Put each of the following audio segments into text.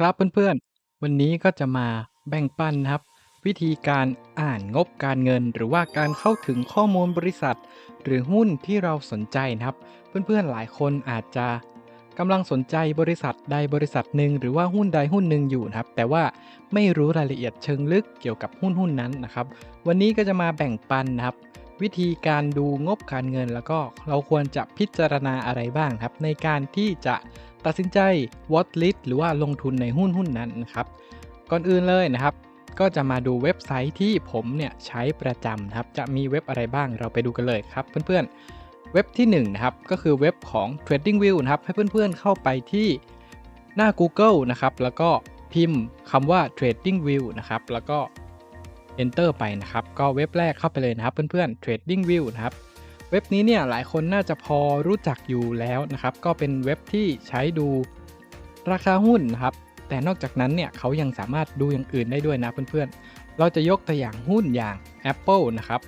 ครับเพื่อนๆ วันนี้ก็จะมาแบ่งปันนะครับ วิธีการอ่านงบการเงิน หรือว่าการเข้าถึงข้อมูลบริษัท หรือหุ้นที่เราสนใจนะครับ เพื่อนๆหลายคนอาจจะกำลังสนใจบริษัทใดบริษัทหนึ่งหรือว่าหุ้นใดหุ้นหนึ่งอยู่นะครับ แต่ว่าไม่รู้รายละเอียดเชิงลึกเกี่ยวกับหุ้นหุ้นนั้นนะครับ วันนี้ก็จะมาแบ่งปันนะครับ วิธีการดูงบการเงินแล้วก็เราควรจะพิจารณาอะไรบ้างครับ ในการที่จะ ตัดสินใจ watch list หรือว่าลงทุนในหุ้นหุ้นนั้นนะครับ ก่อนอื่นเลยนะครับ ก็จะมาดูเว็บไซต์ที่ผมเนี่ยใช้ประจำนะครับ จะมีเว็บอะไรบ้างเราไปดูกันเลยครับ เพื่อนๆ เว็บที่1นนะครับก็คือเว็บของ TradingView นะครับให้เพื่อนๆเข้าไปที่หน้า Google นะครับแล้วก็พิมพ์คำว่า TradingView นะครับแล้วก็ Enter ไปนะครับ ก็เว็บแรกเข้าไปเลยนะครับเพื่อนๆ TradingView นะครับ เว็บนี้เนี่ยหลายคนน่าจะพอรู้จักอยู่แล้วนะครับ ก็เป็นเว็บที่ใช้ดูราคาหุ้นนะครับ แต่นอกจากนั้นเนี่ยเขายังสามารถดูอย่างอื่นได้ด้วยนะเพื่อนๆ เราจะยกตัวอย่างหุ้นอย่าง Apple นะครับ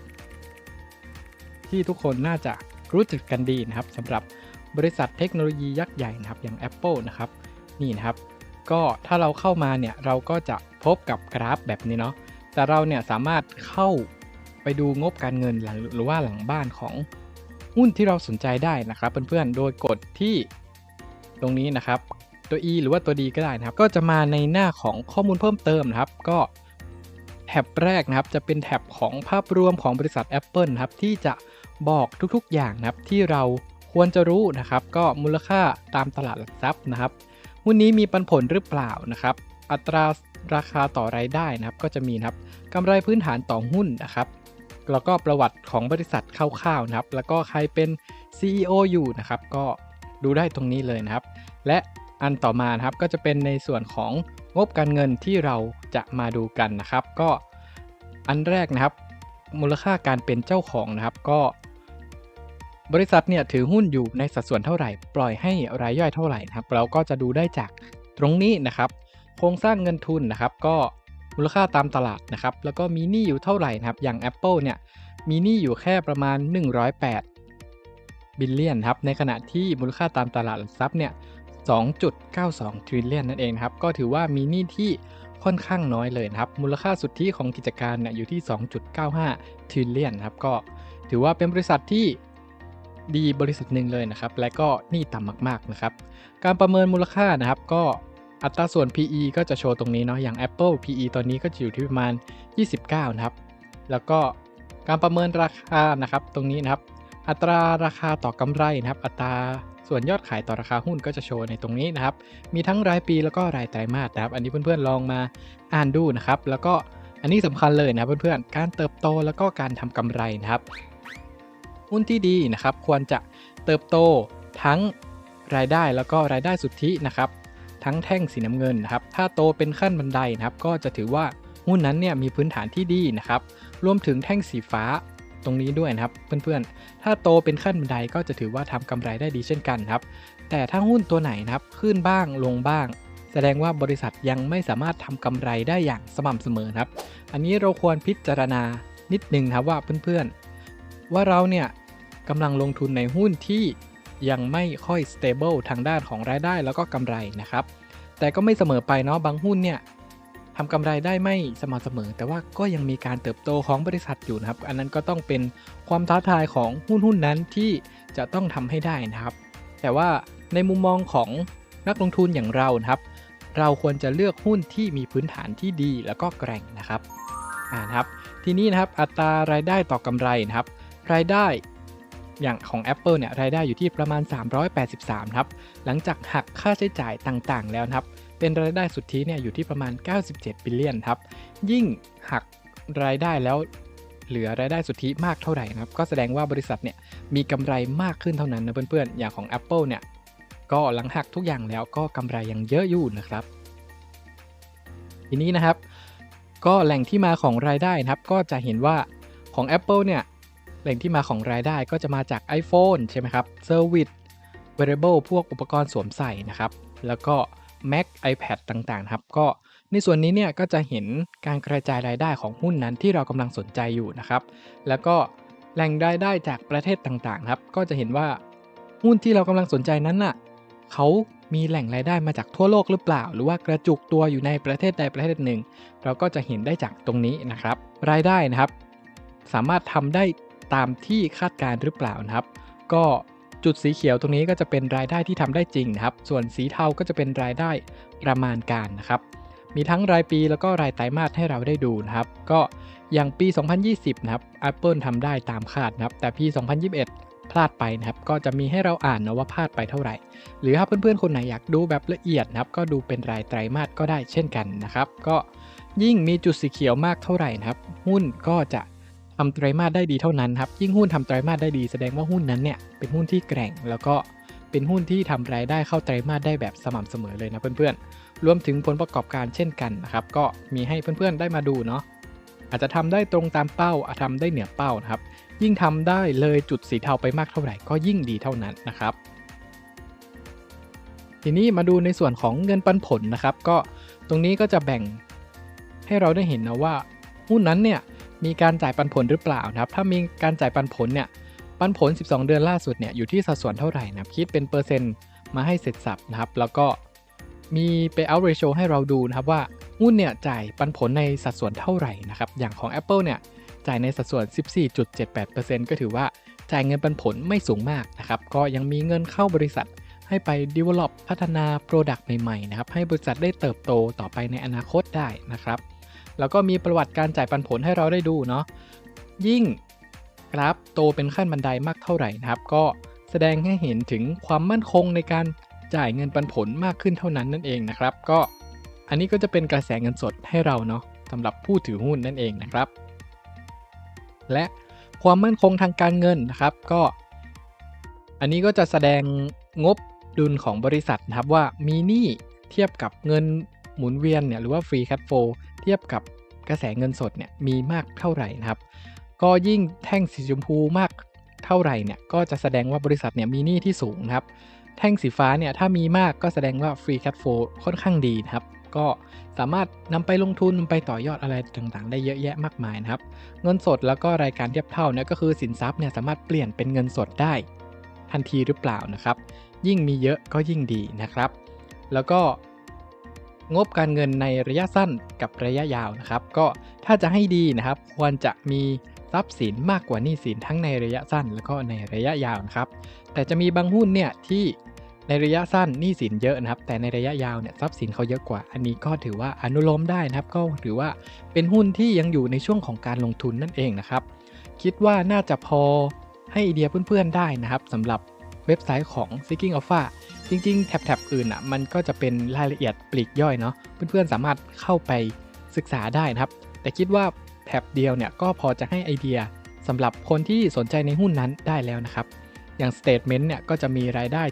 ที่ทุกคนน่าจะรู้จักกันดีนะครับสำหรับบริษัทเทคโนโลยียักษ์ใหญ่นะครับอย่าง Apple นะครับนี่นะครับ ก็ถ้าเราเข้ามาเนี่ยเราก็จะพบกับกราฟแบบนี้เนาะแต่เราเนี่ยสามารถเข้าไปดูงบการเงินหรือว่าหลังบ้านของ หุ้นที่เราสนใจได้นะครับเพื่อนๆ โดยกดที่ตรงนี้นะครับ ตัว E หรือว่าตัว D ก็ได้นะครับ ก็จะมาในหน้าของข้อมูลเพิ่มเติมนะครับ ก็แท็บแรกนะครับ จะเป็นแท็บของภาพรวมของบริษัท Apple นะครับ ที่จะบอกทุกๆอย่างนะครับ ที่เราควรจะรู้นะครับ ก็มูลค่าตามตลาดหลักทรัพย์นะครับหุ้นนี้มีปันผลหรือเปล่านะครับ อัตราราคาต่อรายได้นะครับ ก็จะมีนะครับกำไรพื้นฐานต่อหุ้นนะครับ แล้วก็ประวัติของบริษัทคร่าวๆนะครับ แล้วก็ใครเป็น CEO อยู่นะครับ ก็ดูได้ตรงนี้เลยนะครับ และอันต่อมานะครับก็จะเป็นในส่วนของงบการเงินที่เราจะมาดูกันนะครับ ก็อันแรกนะครับ มูลค่าการเป็นเจ้าของนะครับก็ บริษัทเนี่ยถือหุ้นอยู่ในสัดส่วนเท่าไหร่ ปล่อยให้รายย่อยเท่าไหร่นะครับ เราก็จะดูได้จากตรงนี้นะครับ โครงสร้างเงินทุนนะครับ ก็ มูลค่าตามตลาดนะครับแล้วก็มีหนี้อยู่เท่าไหร่นะครับอย่าง Apple เนี่ยมีหนี้อยู่แค่ประมาณ 108 บิลเลียนครับในขณะที่มูลค่าตามตลาดหลักทรัพย์เนี่ย2.92 ทริลเลียนนั่นเองครับก็ถือว่ามีหนี้ที่ค่อนข้างน้อยเลยครับมูลค่าสุทธิของกิจการเนี่ยอยู่ที่ 2.95 ทริลเลียนครับก็ถือว่าเป็นบริษัทที่ดีบริษัทหนึ่งเลยนะครับ และก็หนี้ต่ำมากๆนะครับ การประเมินมูลค่านะครับก็ อัตราส่วน PE ก็จะโชว์ตรงนี้เนาะอย่าง Apple PE ตอนนี้ก็จะอยู่ที่ประมาณ 29 นะครับ แล้วก็การประเมินราคานะครับตรงนี้นะครับ อัตราราคาต่อกำไรนะครับ อัตราส่วนยอดขายต่อราคาหุ้นก็จะโชว์ในตรงนี้นะครับ มีทั้งรายปีแล้วก็รายไตรมาสนะครับ อันนี้เพื่อนๆลองมาอ่านดูนะครับ แล้วก็อันนี้สำคัญเลยนะเพื่อนๆ การเติบโตแล้วก็การทำกำไรนะครับหุ้นที่ดีนะครับ ควรจะเติบโตทั้งรายได้แล้วก็รายได้สุทธินะครับ ทั้งแท่งสีน้ำเงินนะครับถ้าโตเป็นขั้นบันไดนะครับก็จะถือว่าหุ้นนั้นเนี่ยมีพื้นฐานที่ดีนะครับรวมถึงแท่งสีฟ้าตรงนี้ด้วยนะครับเพื่อนๆ ถ้าโตเป็นขั้นบันไดก็จะถือว่าทำกำไรได้ดีเช่นกันครับ แต่ถ้าหุ้นตัวไหนนะครับขึ้นบ้างลงบ้าง แสดงว่าบริษัทยังไม่สามารถทำกำไรได้อย่างสม่ำเสมอครับ อันนี้เราควรพิจารณานิดนึงครับว่าเพื่อนๆ ว่าเราเนี่ยกำลังลงทุนในหุ้นที่ ยังไม่ค่อย stable ทางด้านของรายได้แล้วก็กำไรนะครับ แต่ก็ไม่เสมอไปเนาะบางหุ้นเนี่ยทำกำไรได้ไม่สม่ำเสมอ แต่ว่าก็ยังมีการเติบโตของบริษัทอยู่นะครับ อันนั้นก็ต้องเป็นความท้าทายของหุ้นหุ้นนั้นที่จะต้องทำให้ได้นะครับ แต่ว่าในมุมมองของนักลงทุนอย่างเรานะครับ เราควรจะเลือกหุ้นที่มีพื้นฐานที่ดีแล้วก็แกร่งนะครับอ่านะครับ ทีนี้นะครับอัตรารายได้ต่อกำไรนะครับ รายได้ อย่างของ Apple เนี่ยรายได้อยู่ที่ประมาณ 383ครับหลังจากหักค่าใช้จ่ายต่างๆ แล้วนะครับเป็นรายได้สุทธิเนี่ยอยู่ที่ประมาณ 97 บิลเลียนครับยิ่งหักรายได้แล้วเหลือรายได้สุทธิมากเท่าไหร่นะครับก็แสดงว่าบริษัทเนี่ยมีกำไรมากขึ้นเท่านั้นนะเพื่อนๆ อย่างของ Apple เนี่ยก็หลังหักทุกอย่างแล้วก็กำไรยังเยอะอยู่นะครับ ทีนี้นะครับ ก็แหล่งที่มาของรายได้นะครับก็จะเห็นว่าของ Apple เนี่ย แหล่งที่มาของรายได้ก็จะมาจาก iPhone ใช่ไหมครับ Service Wearable พวกอุปกรณ์สวมใส่นะครับ แล้วก็ Mac iPad ต่างๆครับก็ในส่วนนี้เนี่ยก็จะเห็นการกระจายรายได้ของหุ้นนั้นที่เรากำลังสนใจอยู่นะครับ แล้วก็แหล่งรายได้จากประเทศต่างๆครับก็จะเห็นว่าหุ้นที่เรากำลังสนใจนั้นน่ะเขามีแหล่งรายได้มาจากทั่วโลกหรือเปล่า หรือว่ากระจุกตัวอยู่ในประเทศใดประเทศหนึ่ง เราก็จะเห็นได้จากตรงนี้นะครับ รายได้นะครับ สามารถทำได้ ตามที่คาดการหรือเปล่านะครับ ก็จุดสีเขียวตรงนี้ก็จะเป็นรายได้ที่ทำได้จริงนะครับ ส่วนสีเทาก็จะเป็นรายได้ประมาณการนะครับ มีทั้งรายปีแล้วก็รายไตรมาสให้เราได้ดูนะครับ ก็อย่างปี 2020 นะครับ Apple ทำได้ตามคาดนะครับ แต่ปี 2021 พลาดไปนะครับ ก็จะมีให้เราอ่านนะว่าพลาดไปเท่าไหร่ หรือถ้าเพื่อนๆ คนไหนอยากดูแบบละเอียดนะครับ ก็ดูเป็นรายไตรมาสก็ได้เช่นกันนะครับ ก็ยิ่งมีจุดสีเขียวมากเท่าไหร่นะครับ หุ้นก็จะ ทำไตรมาสได้ดีเท่านั้นครับ ยิ่งหุ้นทำไตรมาสได้ดีแสดงว่าหุ้นนั้นเนี่ยเป็นหุ้นที่แกร่ง แล้วก็เป็นหุ้นที่ทำรายได้เข้าไตรมาสได้แบบสม่ำเสมอเลยนะเพื่อนๆ รวมถึงผลประกอบการเช่นกันนะครับ ก็มีให้เพื่อนๆได้มาดูเนาะ อาจจะทำได้ตรงตามเป้า อาจทำได้เหนือเป้านะครับ ยิ่งทำได้เลยจุดสีเทาไปมากเท่าไหร่ก็ยิ่งดีเท่านั้นนะครับทีนี้มาดูในส่วนของเงินปันผลนะครับ ก็ตรงนี้ก็จะแบ่งให้เราได้เห็นนะว่า หุ้นนั้นเนี่ย มีการจ่ายปันผลหรือเปล่านะครับ ถ้ามีการจ่ายปันผลเนี่ย ปันผล 12 เดือนล่าสุดเนี่ยอยู่ที่สัดส่วนเท่าไหร่นะครับ คิดเป็นเปอร์เซ็นต์มาให้เสร็จสับนะครับ แล้วก็มี payout ratio ให้เราดูนะครับว่าหุ้นเนี่ยจ่ายปันผลในสัดส่วนเท่าไหร่นะครับ อย่างของ Apple เนี่ยจ่ายในสัดส่วน 14.78%ก็ถือว่าจ่ายเงินปันผลไม่สูงมากนะครับ ก็ยังมีเงินเข้าบริษัทให้ไป develop พัฒนา Product ใหม่ ๆ นะครับ ให้บริษัทได้เติบโตต่อไปในอนาคตได้นะครับ แล้วก็มีประวัติการจ่ายปันผลให้เราได้ดูเนาะยิ่งกราฟโตเป็นขั้นบันไดมากเท่าไหร่นะครับ ก็แสดงให้เห็นถึงความมั่นคงในการจ่ายเงินปันผลมากขึ้นเท่านั้นนั่นเองนะครับ ก็อันนี้ก็จะเป็นกระแสเงินสดให้เราเนาะสำหรับผู้ถือหุ้นนั่นเองนะครับ และความมั่นคงทางการเงินนะครับก็ อันนี้ก็จะแสดงงบดุลของบริษัทนะครับว่ามีหนี้เทียบกับเงินหมุนเวียนเนี่ยหรือว่า free cash flow เทียบกับกระแสเงินสดเนี่ยมีมากเท่าไหร่นะครับ ก็ยิ่งแท่งสีชมพูมากเท่าไหร่เนี่ยก็จะแสดงว่าบริษัทเนี่ยมีหนี้ที่สูงนะครับ แท่งสีฟ้าเนี่ยถ้ามีมากก็แสดงว่า free cash flow ค่อนข้างดีนะครับ ก็สามารถนำไปลงทุนนำไปต่อยอดอะไรต่างๆ ได้เยอะแยะมากมายนะครับ เงินสดแล้วก็รายการเทียบเท่าเนี่ยก็คือสินทรัพย์เนี่ยสามารถเปลี่ยนเป็นเงินสดได้ทันทีหรือเปล่านะครับ ยิ่งมีเยอะก็ยิ่งดีนะครับ แล้วก็ งบการเงินในระยะสั้นกับระยะยาวนะครับ ก็ถ้าจะให้ดีนะครับ ควรจะมีทรัพย์สินมากกว่าหนี้สินทั้งในระยะสั้น แล้วก็ในระยะยาวนะครับ แต่จะมีบางหุ้นเนี่ยที่ในระยะสั้นหนี้สินเยอะนะครับ แต่ในระยะยาวเนี่ยทรัพย์สินเขาเยอะกว่า อันนี้ก็ถือว่าอนุโลมได้นะครับ ก็ถือว่าเป็นหุ้นที่ยังอยู่ในช่วงของการลงทุนนั่นเองนะครับ คิดว่าน่าจะพอให้ไอเดียเพื่อนๆได้นะครับสำหรับ เว็บไซต์ของ Seeking Alpha จริงๆ แท็บๆ อื่นอะมันก็จะเป็นรายละเอียดปลีกย่อยเนาะเพื่อนๆ สามารถเข้าไปศึกษาได้นะครับ แต่คิดว่าแท็บเดียวเนี่ยก็พอจะให้ไอเดียสำหรับคนที่สนใจในหุ้นนั้นได้แล้วนะครับ อย่าง Statement เนี่ยก็จะมีรายได้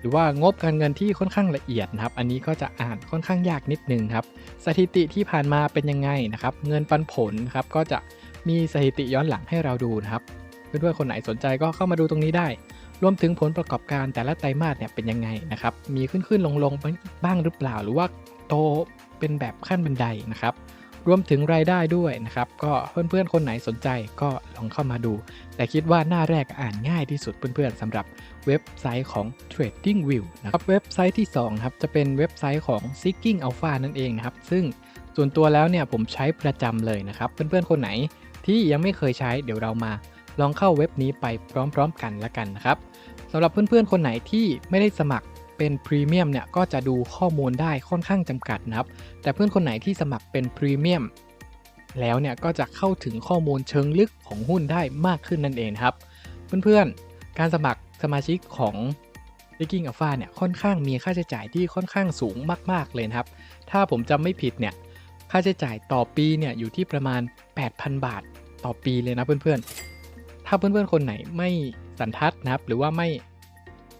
หรือว่างบการเงินที่ค่อนข้างละเอียดนะครับ อันนี้ก็จะอ่านค่อนข้างยากนิดนึงครับ สถิติที่ผ่านมาเป็นยังไงนะครับ เงินปันผลครับก็จะมีสถิติย้อนหลังให้เราดูนะครับ เพื่อนๆคนไหนสนใจก็เข้ามาดูตรงนี้ได้ รวมถึงผลประกอบการแต่ละไตรมาสเนี่ยเป็นยังไงนะครับ มีขึ้นขึ้นลงลงบ้างหรือเปล่า หรือว่าโตเป็นแบบขั้นบันไดนะครับ รวมถึงรายได้ด้วยนะครับ ก็เพื่อนๆคนไหนสนใจก็ลองเข้ามาดู แต่คิดว่าหน้าแรกอ่านง่ายที่สุดเพื่อนๆสำหรับเว็บไซต์ของ Trading View นะครับ เว็บไซต์ที่2ครับจะเป็นเว็บไซต์ของ Seeking Alpha นั่นเองนะครับ ซึ่งส่วนตัวแล้วเนี่ยผมใช้ประจำเลยนะครับ เพื่อนๆคนไหนที่ยังไม่เคยใช้เดี๋ยวเรามาลองเข้าเว็บนี้ไปพร้อมๆกันละกันนะครับ สำหรับเพื่อนๆ คนไหนที่ไม่ได้สมัครเป็นพรีเมียมเนี่ยก็จะดูข้อมูลได้ค่อนข้างจำกัดนะครับ แต่เพื่อนคนไหนที่สมัครเป็นพรีเมียมแล้วเนี่ยก็จะเข้าถึงข้อมูลเชิงลึกของหุ้นได้มากขึ้นนั่นเองครับ เพื่อนๆ การสมัครสมาชิกของ d i g g i n g Alpha เนี่ยค่อนข้างมีค่าใช้จ่ายที่ค่อนข้างสูงมากๆเลยครับ ถ้าผมจำไม่ผิดเนี่ยค่าใช้จ่ายต่อปีเนี่ยอยู่ที่ประมาณ 8,000 บาทต่อปีเลยนะเพื่อนๆ ถ้าเพื่อนๆ คนไหนไม่ สันทัดนะครับ หรือว่าไม่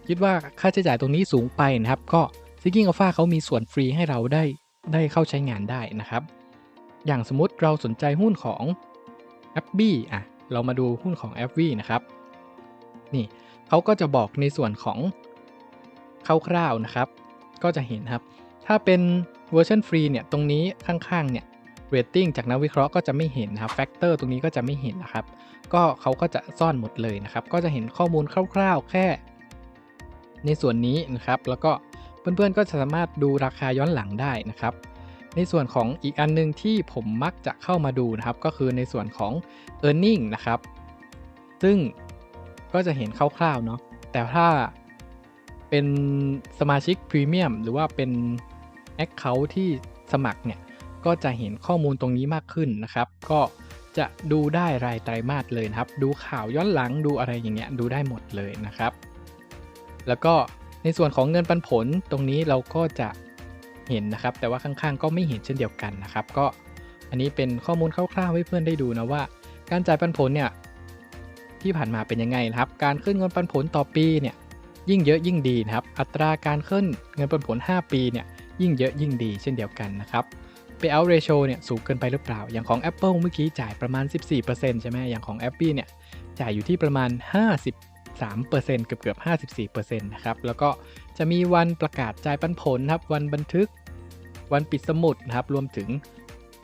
คิดว่าค่าใช้จ่ายตรงนี้สูงไปนะครับ ก็ Seeking Alpha เขามีส่วนฟรีให้เราได้ได้เข้าใช้งานได้นะครับ อย่างสมมติเราสนใจหุ้นของ a p b อะเรามาดูหุ้นของ a p b นะครับนี่เขาก็จะบอกในส่วนของคร่าวๆนะครับ ก็จะเห็นครับ ถ้าเป็นเวอร์ชันฟรีเนี่ยตรงนี้ข้างๆเนี่ย เรตติ้งจากนักวิเคราะห์ก็จะไม่เห็นนะครับแฟกเตอร์ตรงนี้ก็จะไม่เห็นนะครับ ก็เขาก็จะซ่อนหมดเลยนะครับ ก็จะเห็นข้อมูลคร่าวๆ แค่ ในส่วนนี้นะครับ แล้วก็เพื่อนๆก็สามารถดูราคาย้อนหลังได้นะครับ ในส่วนของอีกอันหนึงที่ผมมักจะเข้ามาดูนะครับ ก็คือในส่วนของ e a r n i n g นะครับ ซึ่งก็จะเห็นคร่าวๆเนาะแต่ถ้าเป็นสมาชิกพรีเมียมหรือว่าเป็น Account ที่สมัครเนี่ย ก็จะเห็นข้อมูลตรงนี้มากขึ้นนะครับ ก็จะดูได้รายไตรมาสเลยนะครับ ดูข่าวย้อนหลังดูอะไรอย่างเงี้ยดูได้หมดเลยนะครับ แล้วก็ในส่วนของเงินปันผลตรงนี้เราก็จะเห็นนะครับ แต่ว่าข้างๆ ก็ไม่เห็นเช่นเดียวกันนะครับ ก็อันนี้เป็นข้อมูลคร่าวๆให้เพื่อนได้ดูนะว่า การจ่ายปันผลเนี่ยที่ผ่านมาเป็นยังไงนะครับ การขึ้นเงินปันผลต่อปีเนี่ยยิ่งเยอะยิ่งดีนะครับ อัตราการขึ้นเงินปันผล 5 ปีเนี่ยยิ่งเยอะยิ่งดีเช่นเดียวกันนะครับ payout ratio เนี่ยสูงเกินไปหรือเปล่า อย่างของ Apple เมื่อกี้จ่ายประมาณ 14%ใช่ไหมอย่างของ Apple เนี่ยจ่ายอยู่ที่ประมาณ 53%เกือบเกือบ54%นะครับ แล้วก็จะมีวันประกาศจ่ายปันผลนะครับ วันบันทึก วันปิดสมุดนะครับ รวมถึง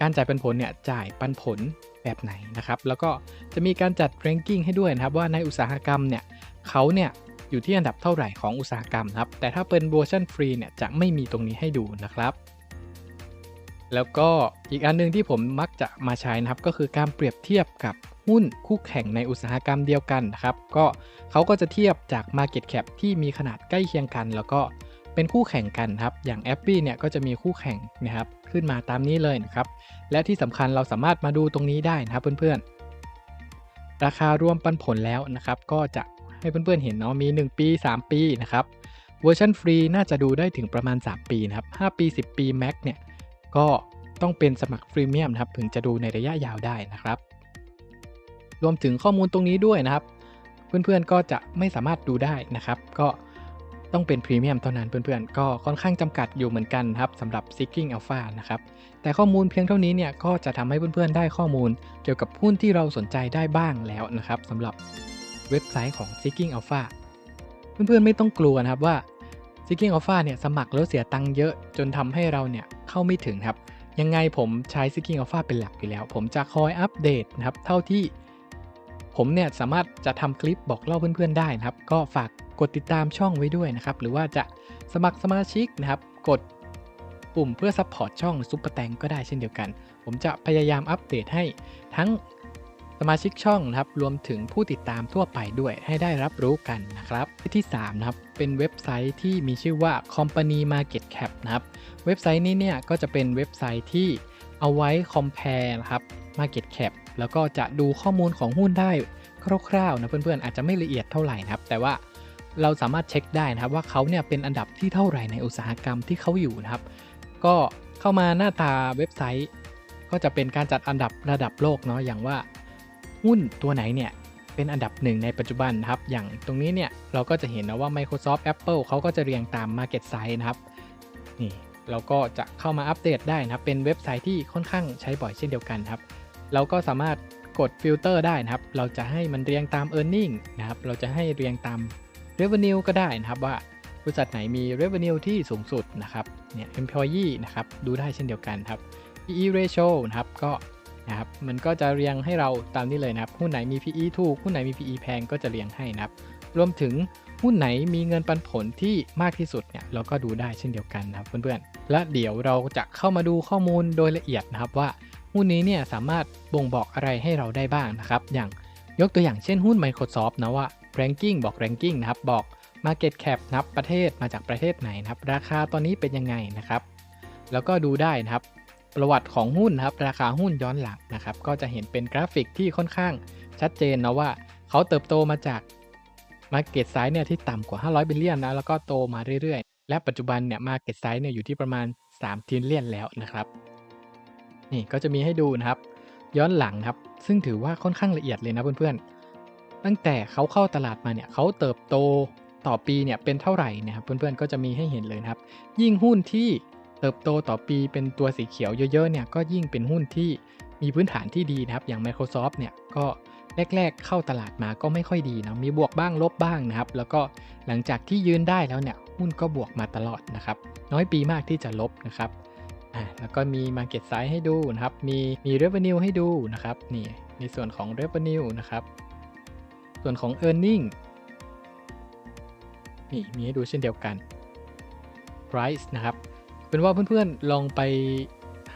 การจ่ายปันผลเนี่ยจ่ายปันผลแบบไหนนะครับ แล้วก็จะมีการจัด ranking ให้ด้วยนะครับ ว่าในอุตสาหกรรมเนี่ยเขาเนี่ยอยู่ที่อันดับเท่าไหร่ของอุตสาหกรรมครับ แต่ถ้าเป็นเวอร์ชันฟรีเนี่ยจะไม่มีตรงนี้ให้ดูนะครับ แล้วก็อีกอันหนึงที่ผมมักจะมาใช้นะครับ ก็คือการเปรียบเทียบกับหุ้นคู่แข่งในอุตสาหกรรมเดียวกันนะครับ ก็เขาก็จะเทียบจาก Market Cap ที่มีขนาดใกล้เคียงกัน แล้วก็เป็นคู่แข่งกันครับ อย่าง a p p เนี่ยก็จะมีคู่แข่งนะครับขึ้นมาตามนี้เลยนะครับ และที่สำคัญเราสามารถมาดูตรงนี้ได้นะครับเพื่อนๆ ราคารวมปันผลแล้วนะครับ ก็จะให้เพื่อนๆเห็นเนาะมี 1 ปี 3 ปีนะครับ เวอร์ชันฟรีน่าจะดูได้ถึงประมาณ 3 ปีนะครับ 5 ปี 10 ปีแม็กเนี่ย ก็ต้องเป็นสมัครฟรีเมียมนะครับถึงจะดูในระยะยาวได้นะครับ รวมถึงข้อมูลตรงนี้ด้วยนะครับ เพื่อนๆก็จะไม่สามารถดูได้นะครับ ก็ต้องเป็นพรีเมียมเท่านั้นเพื่อนๆ ก็ค่อนข้างจำกัดอยู่เหมือนกันครับสำหรับ Seeking Alpha นะครับ แต่ข้อมูลเพียงเท่านี้เนี่ยก็จะทำให้เพื่อนๆ ได้ข้อมูลเกี่ยวกับหุ้นที่เราสนใจได้บ้างแล้วนะครับสำหรับเว็บไซต์ของ Seeking Alpha เพื่อนๆ ไม่ต้องกลัวนะครับว่า Seeking Alpha เนี่ยสมัครแล้วเสียตังค์เยอะจนทำให้เราเนี่ยเข้าไม่ถึงครับ ยังไงผมใช้ Seeking Alpha เป็นหลักอยู่แล้ว ผมจะคอยอัปเดตนะครับ เท่าที่ผมเนี่ยสามารถจะทำคลิปบอกเล่าเพื่อนๆได้นะครับ ก็ฝากกดติดตามช่องไว้ด้วยนะครับ หรือว่าจะสมัครสมาชิกนะครับ กดปุ่มเพื่อซัพพอร์ตช่องซุปเปอร์แตงก็ได้เช่นเดียวกัน ผมจะพยายามอัปเดตให้ทั้ง มาชิกช่องนะครับรวมถึงผู้ติดตามทั่วไปด้วยให้ได้รับรู้กันนะครับที่3นะครับเป็นเว็บไซต์ที่มีชื่อว่า Company Market Cap นะครับเว็บไซต์นี้เนี่ยก็จะเป็นเว็บไซต์ที่เอาไว้ compare นะครับ Market Cap แล้วก็จะดูข้อมูลของหุ้นได้คร่าวๆนะเพื่อนๆอาจจะไม่ละเอียดเท่าไหร่นะครับ แต่ว่าเราสามารถเช็คได้นะครับว่าเขาเนี่ยเป็นอันดับที่เท่าไหร่ในอุตสาหกรรมที่เขาอยู่นะครับ ก็เข้ามาหน้าตาเว็บไซต์ ก็จะเป็นการจัดอันดับระดับโลกเนาะอย่างว่า หุ้นตัวไหนเนี่ยเป็นอันดับหนึ่งในปัจจุบันนะครับ อย่างตรงนี้เนี่ยเราก็จะเห็นนะว่า Microsoft Apple เขาก็จะเรียงตาม Market Size นะครับ นี่เราก็จะเข้ามาอัปเดตได้นะครับ เป็นเว็บไซต์ที่ค่อนข้างใช้บ่อยเช่นเดียวกันครับ เราก็สามารถกดฟิลเตอร์ได้นะครับ เราจะให้มันเรียงตาม e a r n i n g นะครับ เราจะให้เรียงตาม Revenue ก็ได้นะครับว่าบริษัทไหนมี Revenue ที่สูงสุดนะครับ เนี่ย Employee นะครับ ดูได้เช่นเดียวกันครับ PE ratio นะครับ ก็ นะครับมันก็จะเรียงให้เราตามนี้เลยนะครับหุ้นไหนมี PE ถูกหุ้นไหนมี PE แพงก็จะเรียงให้นะครับรวมถึงหุ้นไหนมีเงินปันผลที่มากที่สุดเนี่ยเราก็ดูได้เช่นเดียวกันนะครับเพื่อนๆและเดี๋ยวเราจะเข้ามาดูข้อมูลโดยละเอียดนะครับว่าหุ้นนี้เนี่ยสามารถบ่งบอกอะไรให้เราได้บ้างนะครับอย่างยกตัวอย่างเช่นหุ้น Microsoft นะว่า ranking บอก ranking นะครับบอก market cap นับประเทศมาจากประเทศไหนนะครับราคาตอนนี้เป็นยังไงนะครับ แล้วก็ดูได้นะครับ ประวัติของหุ้นนะครับราคาหุ้นย้อนหลังนะครับก็จะเห็นเป็นกราฟิกที่ค่อนข้างชัดเจนนะว่าเขาเติบโตมาจาก Market Size เนี่ยที่ต่ำกว่า 500 บิลเลียนนะแล้วก็โตมาเรื่อยๆ และปัจจุบันเนี่ย Market Size เนี่ยอยู่ที่ประมาณ3ทิลเลียนแล้วนะครับ นี่ก็จะมีให้ดูนะครับ ย้อนหลังครับ ซึ่งถือว่าค่อนข้างละเอียดเลยนะเพื่อนๆ ตั้งแต่เขาเข้าตลาดมาเนี่ยเขาเติบโตต่อปีเนี่ยเป็นเท่าไหร่นะครับเพื่อนๆก็จะมีให้เห็นเลยนะครับ ยิ่งหุ้นที่ เติบโตต่อปีเป็นตัวสีเขียวเยอะๆเนี่ยก็ยิ่งเป็นหุ้นที่มีพื้นฐานที่ดีนะครับ อย่าง Microsoft เนี่ยก็แรก ๆ เข้าตลาดมาก็ไม่ค่อยดีนะมีบวกบ้างลบบ้างนะครับ แล้วก็หลังจากที่ยืนได้แล้วเนี่ยหุ้นก็บวกมาตลอดนะครับ น้อยปีมากที่จะลบนะครับอ่าแล้วก็มี Market Size ให้ดูนะครับ มีมี Revenue ให้ดูนะครับนี่ในส่วนของ Revenue นะครับ ส่วนของ e a r n i n g นี่มีให้ดูเช่นเดียวกัน price นะครับ เป็นว่าเพื่อนๆลองไป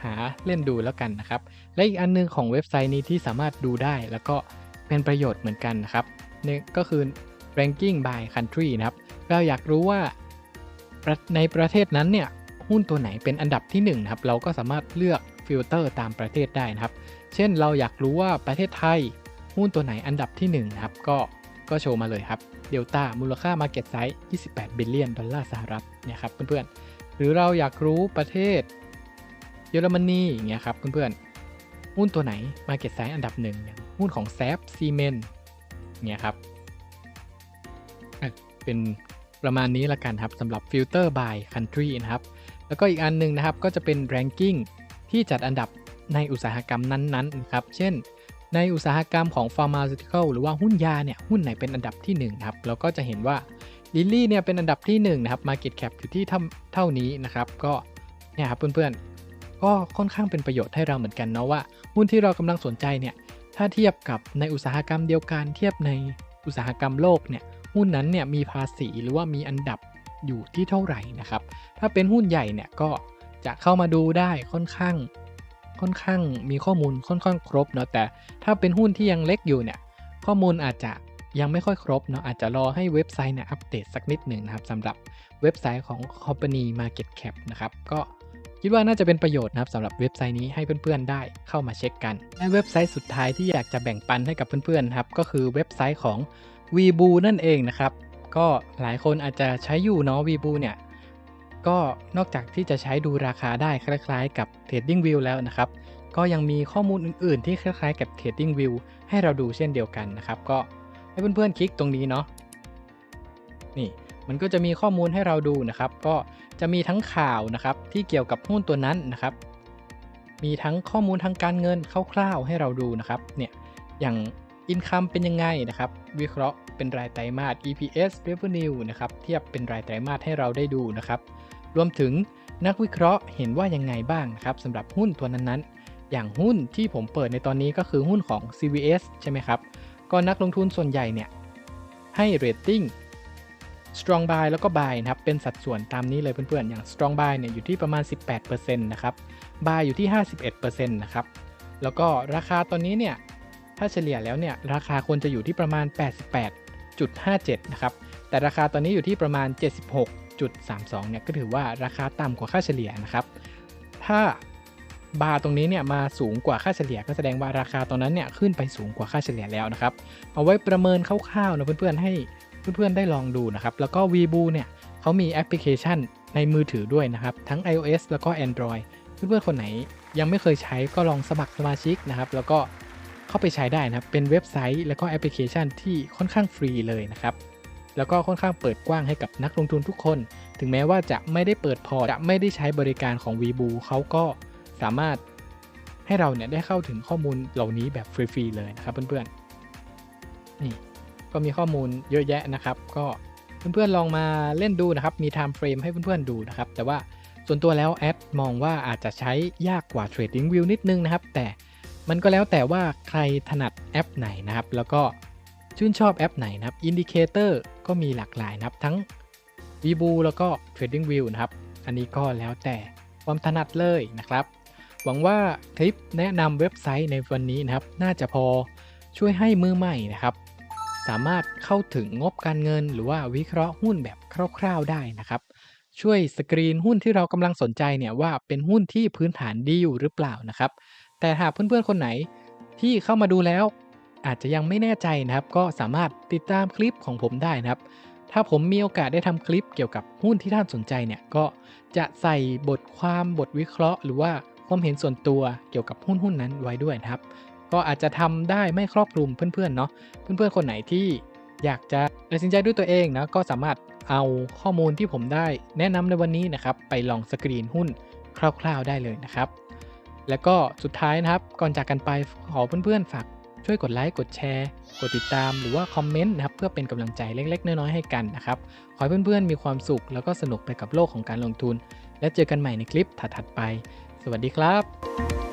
หาเล่นดูแล้วกันนะครับ และอีกอันนึงของเว็บไซต์นี้ที่สามารถดูได้ แล้วก็เป็นประโยชน์เหมือนกันนะครับนี่ก็คือ ranking by country นะครับ เราอยากรู้ว่าในประเทศนั้นเนี่ยหุ้นตัวไหนเป็นอันดับที่1นะครับ เราก็สามารถเลือกฟิลเตอร์ตามประเทศได้นะครับ เช่นเราอยากรู้ว่าประเทศไทยหุ้นตัวไหนอันดับที่1นะครับ ก็ก็โชว์มาเลยครับเดลต้ามูลค่า Market Size 28 บิลเลียนดอลลาร์สหรัฐเนี่ยครับเพื่อนๆ หรือเราอยากรู้ประเทศเยอรมนีอย่างเงี้ยครับเพื่อนๆหุ้นตัวไหน Market Size อันดับหนึ่งอย่างหุ้นของแซฟซีเมนเนี่ยครับเป็นประมาณนี้ละกันครับสำหรับ Filter by Country นะครับ แล้วก็อีกอันหนึ่งนะครับก็จะเป็น Ranking ที่จัดอันดับในอุตสาหกรรมนั้นๆนะครับ เช่น ในอุตสาหกรรมของ Pharmaceutical หรือว่าหุ้นยาเนี่ยหุ้นไหนเป็นอันดับที่1นะครับเราก็จะเห็นว่า ลิลลี่เนี่ยเป็นอันดับที่1นะครับ Market Cap อยู่ที่เท่าเท่านี้นะครับ ก็เนี่ยครับเพื่อนๆ ก็ค่อนข้างเป็นประโยชน์ให้เราเหมือนกันเนาะว่าหุ้นที่เรากำลังสนใจเนี่ยถ้าเทียบกับในอุตสาหกรรมเดียวกันเทียบในอุตสาหกรรมโลกเนี่ยหุ้นนั้นเนี่ยมีภาษีหรือว่ามีอันดับอยู่ที่เท่าไหร่นะครับ ถ้าเป็นหุ้นใหญ่เนี่ยก็จะเข้ามาดูได้ค่อนข้างค่อนข้างมีข้อมูลค่อนข้างครบเนาะแต่ถ้าเป็นหุ้นที่ยังเล็กอยู่เนี่ยข้อมูลอาจจะ ยังไม่ค่อยครบเนาะอาจจะรอให้เว็บไซต์เนี่ยอัปเดตสักนิดหนึ่งนะครับสำหรับเว็บไซต์ของ Company Market Cap นะครับก็คิดว่าน่าจะเป็นประโยชน์นะครับสำหรับเว็บไซต์นี้ให้เพื่อนๆได้เข้ามาเช็คกัน และเว็บไซต์สุดท้ายที่อยากจะแบ่งปันให้กับเพื่อนๆครับก็คือเว็บไซต์ของ v b o นั่นเองนะครับก็หลายคนอาจจะใช้อยู่เนาะ v b o เนี่ยก็นอกจากที่จะใช้ดูราคาได้คล้ายๆ กับ Trading View แล้วนะครับก็ยังมีข้อมูลอื่นๆ ที่คล้ายๆ กับ Trading View ให้เราดูเช่นเดียวกันนะครับก็ ให้เพื่อนๆคลิกตรงนี้เนาะนี่มันก็จะมีข้อมูลให้เราดูนะครับ ก็จะมีทั้งข่าวนะครับที่เกี่ยวกับหุ้นตัวนั้นนะครับ มีทั้งข้อมูลทางการเงินคร่าวๆให้เราดูนะครับเนี่ยอย่าง Income เป็นยังไงนะครับ วิเคราะห์เป็นรายไตรมาส EPS Revenue นะครับเทียบเป็นรายไตรมาสให้เราได้ดูนะครับ รวมถึงนักวิเคราะห์เห็นว่ายังไงบ้างนะครับสำหรับหุ้นตัวนั้นๆ อย่างหุ้นที่ผมเปิดในตอนนี้ก็คือหุ้นของ CVS ใช่ไหมครับ ก็นักลงทุนส่วนใหญ่เนี่ย ให้เรตติ้ง strong buy แล้วก็ buy นะครับ เป็นสัดส่วนตามนี้เลยเพื่อนๆ อย่าง strong buy เนี่ยอยู่ที่ประมาณ 18%นะครับ buy อยู่ที่ 51%นะครับ แล้วก็ราคาตอนนี้เนี่ย ถ้าเฉลี่ยแล้วเนี่ย ราคาควรจะอยู่ที่ประมาณ 88.57 นะครับ แต่ราคาตอนนี้อยู่ที่ประมาณ 76.32 เนี่ย ก็ถือว่าราคาต่ำกว่าค่าเฉลี่ยนะครับ ถ้า บาร์ตรงนี้เนี่ยมาสูงกว่าค่าเฉลี่ยก็แสดงว่าราคาตรงนั้นเนี่ยขึ้นไปสูงกว่าค่าเฉลี่ยแล้วนะครับ เอาไว้ประเมินคร่าวๆนะเพื่อนๆให้เพื่อนๆได้ลองดูนะครับ แล้วก็ v b o เนี่ยเขามีแอปพลิเคชันในมือถือด้วยนะครับ ทั้ง iOS แล้วก็ Android เพื่อนๆคนไหนยังไม่เคยใช้ก็ลองสมัครสมาชิกนะครับ แล้วก็เข้าไปใช้ได้นะครับ เป็นเว็บไซต์แล้วก็แอปพลิเคชันที่ค่อนข้างฟรีเลยนะครับ แล้วก็ค่อนข้างเปิดกว้างให้กับนักลงทุนทุกคน ถึงแม้ว่าจะไม่ได้เปิดพอร์ตจะไม่ได้ใช้บริการของ v b o เขาก็ สามารถให้เราเนี่ยได้เข้าถึงข้อมูลเหล่านี้แบบฟรีๆเลยนะครับเพื่อนๆนี่ก็มีข้อมูลเยอะแยะนะครับ ก็เพื่อนๆลองมาเล่นดูนะครับ มี time frame ให้เพื่อนๆดูนะครับ แต่ว่าส่วนตัวแล้วแอปมองว่าอาจจะใช้ยากกว่า Trading View นิดนึงนะครับ แต่มันก็แล้วแต่ว่าใครถนัดแอปไหนนะครับ แล้วก็ชื่นชอบแอปไหนนะครับอินดิเคเตอร์ก็มีหลากหลายนะครับ ทั้ง v b o แล้วก็ Trading View นะครับ อันนี้ก็แล้วแต่ความถนัดเลยนะครับ หวังว่าคลิปแนะนำเว็บไซต์ในวันนี้นะครับ น่าจะพอช่วยให้มือใหม่นะครับ สามารถเข้าถึงงบการเงิน หรือว่าวิเคราะห์หุ้นแบบคร่าวๆได้นะครับ ช่วยสกรีนหุ้นที่เรากำลังสนใจเนี่ยว่าเป็นหุ้นที่พื้นฐานดีอยู่หรือเปล่านะครับ แต่หากเพื่อนๆคนไหนที่เข้ามาดูแล้วอาจจะยังไม่แน่ใจนะครับ ก็สามารถติดตามคลิปของผมได้นะครับ ถ้าผมมีโอกาสได้ทำคลิปเกี่ยวกับหุ้นที่ท่านสนใจเนี่ยก็จะใส่บทความบทวิเคราะห์ หรือว่า ความเห็นส่วนตัวเกี่ยวกับหุ้นหุ้นนั้นไว้ด้วยนะครับ ก็อาจจะทำได้ไม่ครอบคลุมเพื่อนๆเนาะเพื่อนๆคนไหนที่อยากจะตัดสินใจด้วยตัวเองนะก็สามารถเอาข้อมูลที่ผมได้แนะนำในวันนี้นะครับ ไปลองสกรีนหุ้นคร่าวๆได้เลยนะครับ แล้วก็สุดท้ายนะครับก่อนจากกันไปขอเพื่อนๆฝากช่วยกดไลค์กดแชร์ กดติดตามหรือว่าคอมเมนต์นะครับเพื่อเป็นกำลังใจเล็กๆ น้อยๆให้กันนะครับ ขอให้เพื่อนๆมีความสุขแล้วก็สนุกไปกับโลกของการลงทุน และเจอกันใหม่ในคลิปถัดๆไป สวัสดีครับ